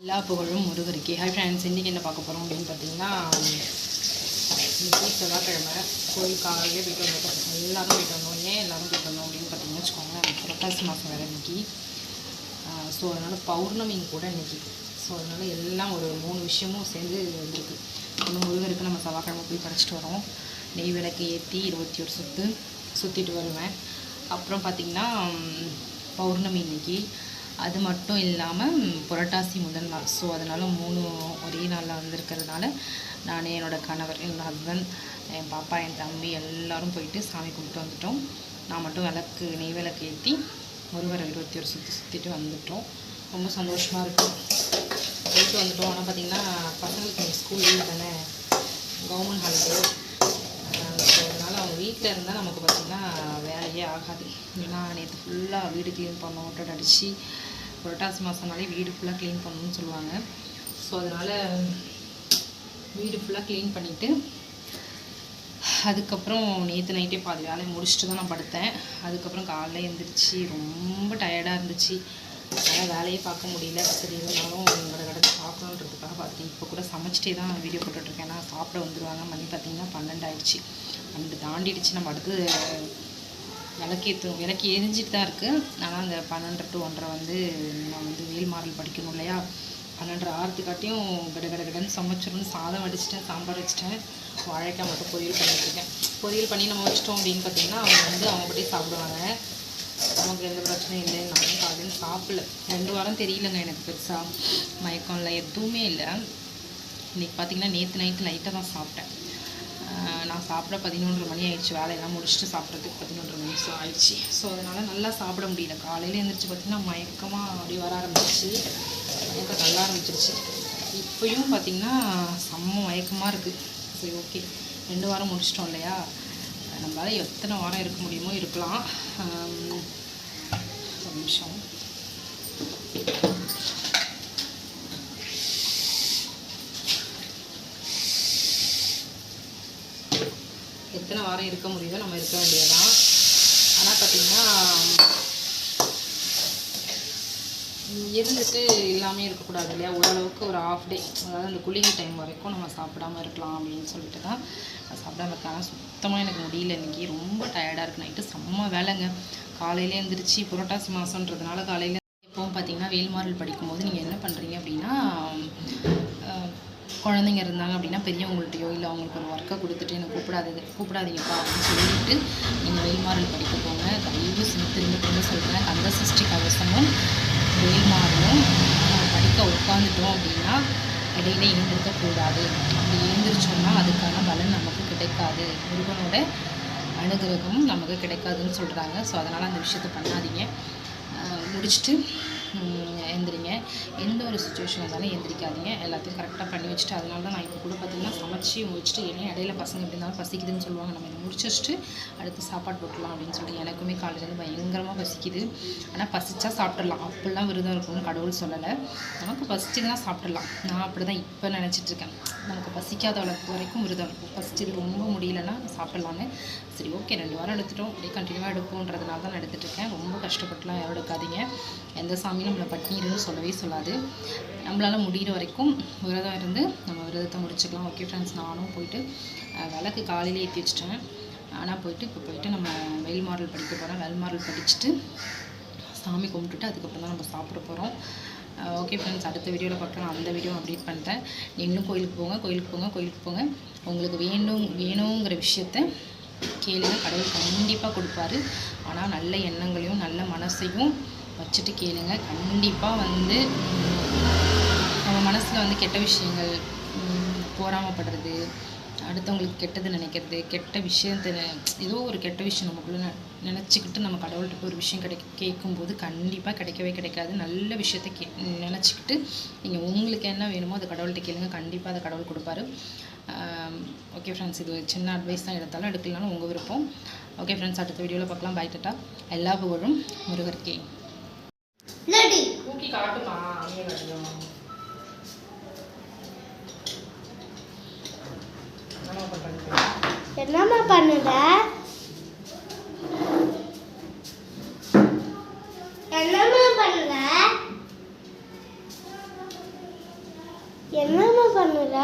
எல்லா புகழும் முருகருக்கு. ஹாய் ஃப்ரெண்ட்ஸ் இன்றைக்கி என்ன பார்க்க போகிறோம் அப்படின்னு பார்த்தீங்கன்னா இன்றைக்கி செவ்வாய்க்கிழமை. கோயில் காலையிலே போயிட்டு வந்துட்டோம் எல்லாரும் போயிட்டு வந்தோம். ஏன் எல்லாரும் போயிட்டு வந்தோம் அப்படின்னு பார்த்தீங்கன்னா வச்சுக்கோங்க புரட்டாசி மாதம் வேறு இன்றைக்கி ஸோ அதனால் பௌர்ணமிங்க கூட இன்றைக்கி ஸோ அதனால் எல்லாம் ஒரு மூணு விஷயமும் சேர்ந்து வந்திருக்கு. ஒன்று முருகருக்கு நம்ம செவ்வாய்க்கிழமை போய் பறிச்சிட்டு வரோம். நெய் விளக்கு ஏற்றி இருபத்தி ஒரு சுற்று சுற்றிட்டு வருவேன். அப்புறம் பார்த்திங்கன்னா பௌர்ணமி இன்றைக்கி அது மட்டும் இல்லாமல் புரட்டாசி முதல் நாள். ஸோ அதனால் மூணு ஒரே நாளில் வந்திருக்கிறதுனால நான் என்னோடய கணவர் என் ஹஸ்பண்ட் என் பாப்பா என் தம்பி எல்லாரும் போயிட்டு சாமி கும்பிட்டு வந்துட்டோம். நான் மட்டும் விளக்கு நெய் விளக்கு ஏற்றி ஒருவர் இருபத்தி ஒரு சுற்றி சுற்றிட்டு வந்துட்டோம். ரொம்ப சந்தோஷமாக இருக்கும் போயிட்டு வந்துட்டோம். ஆனால் பார்த்திங்கன்னா பசங்களுக்கு ஸ்கூல் லீவ் தானே. கவர்மெண்ட் ஹாலிடே வீட்டில் இருந்தால் நமக்கு பார்த்திங்கன்னா வேலையே ஆகாது. ஏன்னா நேற்று ஃபுல்லாக வீடு க்ளீன் பண்ணோம் ஒட்டடை அடித்து புரட்டாசி மாதம்னாலே வீடு ஃபுல்லாக க்ளீன் பண்ணணும்னு சொல்லுவாங்க. ஸோ அதனால் வீடு ஃபுல்லாக க்ளீன் பண்ணிவிட்டு அதுக்கப்புறம் நேற்று நைட்டே பாதி வேலையை முடிச்சுட்டு தான் நான் படுத்தேன். அதுக்கப்புறம் காலைல எழுந்திரிச்சு ரொம்ப டயர்டாக இருந்துச்சு. அதனால் வேலையே பார்க்க முடியல. சரி இருந்தாலும் கடை கடை சாப்பிடணுன்றதுக்காக பார்த்துட்டு இப்போ கூட சமைச்சிட்டே தான் வீடியோ போட்டுட்ருக்கேன். ஏன்னா சாப்பிட வந்துடுவாங்க மணி பார்த்திங்கன்னா பன்னெண்டு ஆயிடுச்சு பன்னெண்டு தாண்டிடுச்சு. நம்ம அடுத்து ஏற்று விளக்கு எரிஞ்சிட்டு தான் இருக்குது ஆனால் அந்த பன்னெண்டு டு ஒன்றரை வந்து நான் வந்து வேல்மாறல் படிக்கணும் இல்லையா? பன்னெண்டரை ஆறுத்துக்காட்டியும் கட கட கடன்னு சமைச்சிடணும் சாதம் வடிச்சிட்டேன் சாம்பார் வச்சிட்டேன். வாழைக்காய் மட்டும் பொரியல் பண்ணிட்டுருக்கேன் பொரியல் பண்ணி நம்ம வச்சிட்டோம் அப்படின்னு பார்த்தீங்கன்னா அவங்க வந்து அவங்க படி சாப்பிடுவாங்க. நமக்கு எந்த பிரச்சனையும் இல்லை நானும் காலையில் சாப்பிடல. ரெண்டு வாரம் தெரியலங்க எனக்கு பெருசாக மயக்கம் இல்லை எதுவுமே இல்லை. இன்றைக்கி பார்த்தீங்கன்னா நேற்று நைட்டு லைட்டாக தான் சாப்பிட்டேன். நான் சாப்பிட பதினொன்றரை மணி ஆயிடுச்சு. வேலையெல்லாம் முடிச்சுட்டு சாப்பிட்றதுக்கு பதினொன்றரை மணி ஸோ ஆயிடுச்சு. ஸோ அதனால் நல்லா சாப்பிட முடியல. காலையில் எழுந்திரிச்சு பார்த்தீங்கன்னா மயக்கமாக அப்படி வர ஆரம்பிச்சிச்சு மயக்கம் தள்ள ஆரம்பிச்சிருச்சு. இப்போயும் பார்த்திங்கன்னா செம்ம மயக்கமாக இருக்குது சரி ஓகே ரெண்டு வாரம் முடிச்சிட்டோம் இல்லையா? நம்மளால் எத்தனை வாரம் இருக்க முடியுமோ இருக்கலாம். ஒரு நிமிஷம். எத்தனை வாரம் இருக்க முடியுதோ நம்ம இருக்க வேண்டியதுதான். ஆனால் பார்த்தீங்கன்னா இருந்துட்டு எல்லாமே இருக்கக்கூடாது இல்லையா? ஓரளவுக்கு ஒரு ஆஃப் டே அதாவது அந்த குளிகை டைம் வரைக்கும் நம்ம சாப்பிடாம இருக்கலாம் அப்படின்னு சொல்லிட்டு தான் நான் சாப்பிடாம இருக்கேன் சுத்தமாக எனக்கு முடியல இன்றைக்கி ரொம்ப டயர்டாக இருக்குது நைட்டு செம்ம வேலைங்க. காலையில் எழுந்திரிச்சு புரட்டாசி மாதன்றதுனால காலையில் எப்பவும் பார்த்தீங்கன்னா வேல்மாரல் படிக்கும்போது நீங்கள் என்ன பண்ணுறீங்க அப்படின்னா குழந்தைங்க இருந்தாங்க அப்படின்னா பெரியவங்கள்ட்டையோ இல்லை அவங்களுக்கு ஒரு ஒர்க்கை கொடுத்துட்டு எனக்கு கூப்பிடாதீங்க கூப்பிடாதீங்கப்பா அப்படின்னு சொல்லிட்டு நீங்கள் வேல்மாறல் படிக்க போங்க. தயவு செஞ்சு திரும்ப திரும்ப சொல்கிறேன் கந்த சஷ்டி கவசமும் வேல்மாறலும் படிக்க உட்காந்துட்டோம் அப்படின்னா இடையில எழுந்திருக்கக்கூடாது. அப்படி எழுந்திரிச்சோம்னா அதுக்கான பலன் நமக்கு கிடைக்காது. முருகனோட அனுகிரகமும் நமக்கு கிடைக்காதுன்னு சொல்கிறாங்க ஸோ அதனால் அந்த விஷயத்தை பண்ணாதீங்க. முடிச்சுட்டு எழுந்திரிங்க எந்த ஒரு சுச்சுவேஷன் வந்தாலும் எந்திரிக்காதீங்க எல்லாத்தையும் கரெக்டாக பண்ணி வச்சுட்டு அதனால தான் நான் இப்போ கூட பார்த்தீங்கன்னா சமைச்சி முடிச்சுட்டு ஏன்னா இடையில பசங்க எப்படி இருந்தாலும் பசிக்குதுன்னு சொல்லுவாங்க. நம்ம இதை முடிச்சு வச்சுட்டு அடுத்து சாப்பாடு போட்டுடலாம் அப்படின்னு சொல்லிட்டு எனக்குமே காலையிலேருந்து பயங்கரமாக பசிக்குது. ஆனால் பசிச்சா சாப்பிட்றலாம் அப்படிலாம் விரதம் இருக்கணும்னு கடவுள் சொல்லலை. நமக்கு பசிச்சுதுன்னா சாப்பிட்றலாம் நான் அப்படி தான் இப்போ நினச்சிட்ருக்கேன் நமக்கு பசிக்காத அளவுக்கு வரைக்கும் விரதம் இருக்கும். பசிச்சது ரொம்ப முடியலன்னா சாப்பிட்லான்னு. சரி ஓகே ரெண்டு வாரம் எடுத்துட்டோம். அப்படியே கண்டினியூவாக எடுப்போன்றதுனால தான் நான் எடுத்துகிட்டுருக்கேன் ரொம்ப கஷ்டப்பட்டுலாம் யாரும் எடுக்காதீங்க. எந்த சாமியும் நம்மளை இருந்து சொல்லவே சொல்லாது. நம்மளால் முடிகிற வரைக்கும் விரதம் இருந்து நம்ம விரதத்தை முடிச்சுக்கலாம். ஓகே ஃப்ரெண்ட்ஸ் நானும் போயிட்டு விளக்கு காலையிலே ஏற்றி வச்சிட்டேன். ஆனால் போயிட்டு இப்போ போயிட்டு நம்ம வேல்மாரல் படிக்க போகிறோம் வேல்மாரல் படிச்சுட்டு சாமி கும்பிட்டுட்டு அதுக்கப்புறம் தான் நம்ம சாப்பிட போகிறோம் ஓகே ஃப்ரெண்ட்ஸ் அடுத்த வீடியோவில் பார்க்கலாம். அந்த வீடியோ அப்டேட் பண்ணுறேன் இன்னும் கோயிலுக்கு போங்க கோயிலுக்கு போங்க கோயிலுக்கு போங்க. உங்களுக்கு வேணும் வேணுங்கிற விஷயத்த கேளுங்க. கடவுள் கண்டிப்பாக கொடுப்பாரு. ஆனால் நல்ல எண்ணங்களையும் நல்ல மனசையும் வச்சுட்டு கேளுங்க. கண்டிப்பாக வந்து நம்ம மனசில் வந்து கெட்ட விஷயங்கள் போராமப்படுறது பொறாமைப்படுறது அடுத்தவங்களுக்கு கெட்டது நினைக்கிறது கெட்ட விஷயத்தை ஏதோ ஒரு கெட்ட விஷயம் நமக்குள்ள நினச்சிக்கிட்டு நம்ம கடவுள்கிட்ட போய் ஒரு விஷயம் கிடை கேட்கும்போது கண்டிப்பாக கிடைக்கவே கிடைக்காது. நல்ல விஷயத்தை கே நினச்சிக்கிட்டு நீங்கள் உங்களுக்கு என்ன வேணுமோ அதை கடவுள்கிட்ட கேளுங்க. கண்டிப்பாக அதை கடவுள் கொடுப்பாரு. ஓகே ஃப்ரெண்ட்ஸ் இது சின்ன அட்வைஸ் தான் எடுத்தாலும் எடுக்கலனாலும் உங்கள் விருப்பம். ஓகே ஃப்ரெண்ட்ஸ் அடுத்த வீடியோவில் பார்க்கலாம். பை டட்டா எல்லா புகழும் கே லடி தூக்கி காட்டுமா? அங்கே காட்டுமா என்னம்மா பண்ணுற? என்னம்மா பண்ணுற? என்னம்மா பண்ணுற?